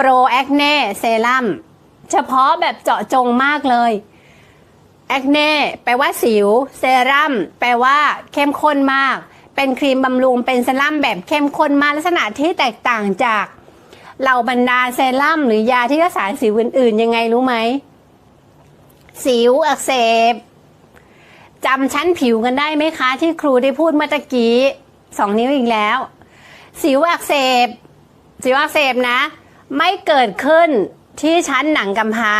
โปรแอคเน่เซรั่มเฉพาะแบบเจาะจงมากเลยแอคเน่แปลว่าสิว เซรั่มแปลว่าเข้มข้นมาก เป็นครีมบำรุง เป็นเซรั่มแบบเข้มข้นมากลักษณะที่แตกต่างจากเหล่าบรรดาเซรั่มหรือยาที่รักษาสิวอื่นๆ ยังไงรู้ไหม สิวอักเสบจำชั้นผิวกันได้ไหมคะ ที่ครูได้พูดเมื่อกี้สองนิ้วอีกแล้ว สิวอักเสบ สิวอักเสบนะ ไม่เกิดขึ้นที่ชั้นหนังกำพร้า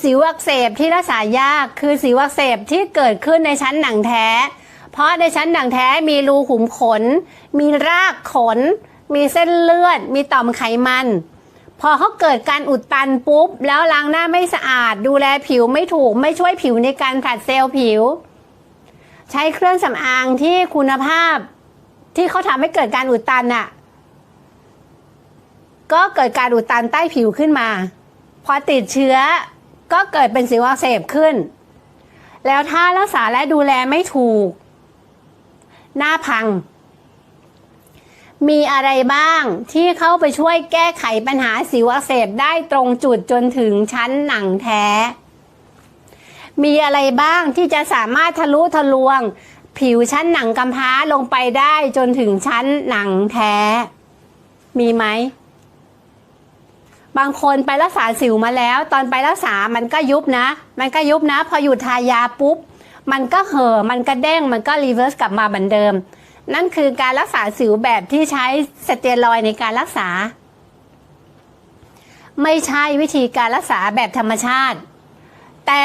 สิวอักเสบที่รักษายากคือสิวอักเสบที่เกิดขึ้นในชั้นหนังแท้ เพราะในชั้นหนังแท้มีรูขุมขน มีรากขน มีเส้นเลือด มีต่อมไขมัน พอเขาเกิดการอุดตันปุ๊บ แล้วล้างหน้าไม่สะอาด ดูแลผิวไม่ถูกไม่ช่วยผิวในการผลัดเซลล์ผิว ใช้เครื่องสำอางที่คุณภาพ ที่เขาทำให้เกิดการอุดตันน่ะ ก็เกิดการอุดตันใต้ผิวขึ้นมา พอติดเชื้อก็เกิดเป็นสิวอักเสบขึ้น แล้วถ้ารักษาและดูแลไม่ถูก หน้าพัง มีอะไรบ้างที่เข้าไปช่วยแก้ไขปัญหาสิวอักเสบได้ตรงจุดจนถึงชั้นหนังแท้ มีอะไรบ้างที่จะสามารถทะลุทะลวง ผิวชั้นหนังกำพร้าลงไปได้จนถึงชั้นหนังแท้ มีไหม บางคนไปรักษาสิวมาแล้ว ตอนไปรักษามันก็ยุบนะ มันก็ยุบนะ พอหยุดทายาปุ๊บ มันก็เห่อมันก็เด้งมันก็รีเวิร์สกลับมาเหมือนเดิม นั่นคือการรักษาสิวแบบที่ใช้สเตียรอยในการรักษา ไม่ใช่วิธีการรักษาแบบธรรมชาติ แต่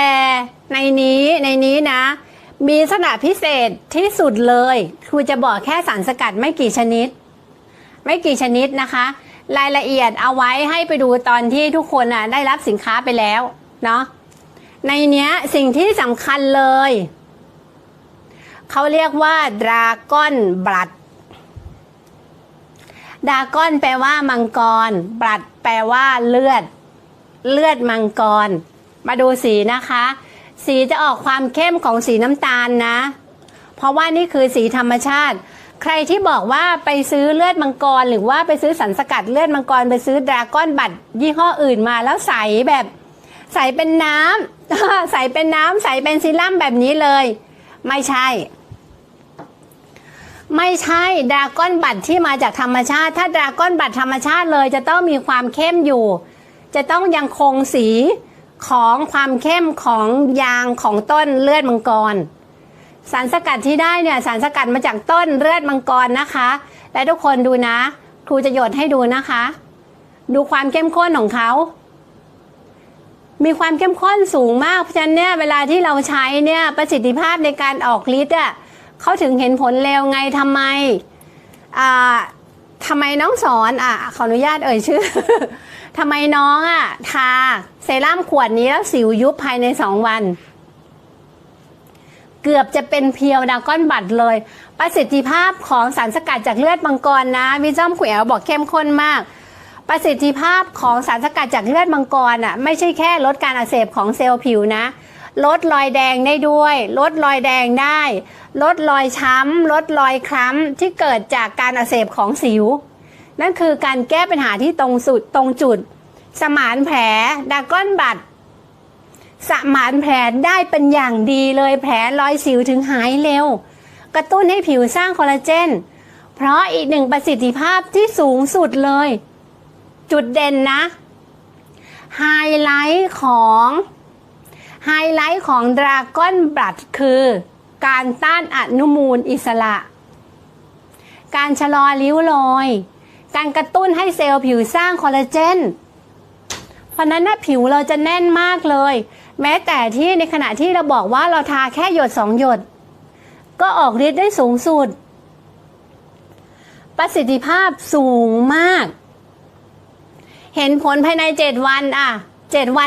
ในนี้ในนี้นะ มีลักษณะพิเศษที่สุดเลยคือจะบอกแค่สารสกัดไม่กี่ชนิด ไม่กี่ชนิดนะคะ รายละเอียดเอาไว้ให้ไปดูตอนที่ทุกคนอะได้รับสินค้าไปแล้วเนาะในเนี้ยสิ่งที่สำคัญเลย เขาเรียกว่าดราก้อนบลัดดราก้อนแปลว่ามังกร บลัดแปลว่าเลือด เลือดมังกร มาดูสีนะคะ สีจะออกความเข้มของสีน้ำตาลนะ เพราะว่านี่คือสีธรรมชาติ ใครที่บอกว่าไปซื้อเลือดมังกร หรือว่าไปซื้อสันสกัดเลือดมังกร ไปซื้อดราก้อนบัตรยี่ห้ออื่นมาแล้วใสแบบใสเป็นน้ำใสเป็นน้ำใสเป็นซีรั่มแบบนี้เลย ไม่ใช่ ไม่ใช่ดราก้อนบัตรที่มาจากธรรมชาติ ถ้าดราก้อนบัตรธรรมชาติเลยจะต้องมีความเข้มอยู่ จะต้องยังคงสีของความเข้มของยางของต้นเลือดมังกร สารสกัดที่ได้เนี่ยสารสกัดมาจากต้นเลือดมังกรนะคะ และทุกคนดูนะ ครูจะหยดให้ดูนะคะ ดูความเข้มข้นของเขา มีความเข้มข้นสูงมากเพราะฉะนั้นเนี่ยเวลาที่เราใช้เนี่ยประสิทธิภาพในการออกฤทธิ์อะเขาถึงเห็นผลเร็วไงทำไมอ่าทำไมน้องสอนอะขออนุญาตเอ่ยชื่อทำไมน้องอะทาเซรั่มขวดนี้แล้วสิวยุบภายในสองวัน เกือบจะเป็นเพียวดาก้อนบัตรเลย ประสิทธิภาพของสารสกัดจากเลือดมังกรนะวิจอมขุยแอลบอกเข้มข้นมาก ประสิทธิภาพของสารสกัดจากเลือดมังกรอะไม่ใช่แค่ลดการอักเสบของเซลล์ผิวนะ ลดรอยแดงได้ด้วย ลดรอยแดงได้ ลดรอยช้ำ ลดรอยคล้ำที่เกิดจากการอักเสบของสิว นั่นคือการแก้ปัญหาที่ตรงสุดตรงจุด สมานแผลดาก้อนบัตร สมานแผลได้เป็นอย่างดีเลยแผลรอยสิวถึงหายเร็ว กระตุ้นให้ผิวสร้างคอลลาเจน เพราะอีกหนึ่งประสิทธิภาพที่สูงสุดเลย จุดเด่นนะ ไฮไลท์ของไฮไลท์ของดราก้อนบลัดคือ การต้านอนุมูลอิสระ การชะลอริ้วรอย การกระตุ้นให้เซลล์ผิวสร้างคอลลาเจน เพราะนั้นนะผิวเราจะแน่นมากเลย แม้แต่ที่ในขณะที่เราบอกว่าเราทาแค่หยดสองหยด ก็ออกฤทธิ์ได้สูงสุด ประสิทธิภาพสูงมาก เห็นผลภายในเจ็ดวันอะเจ็ดวัน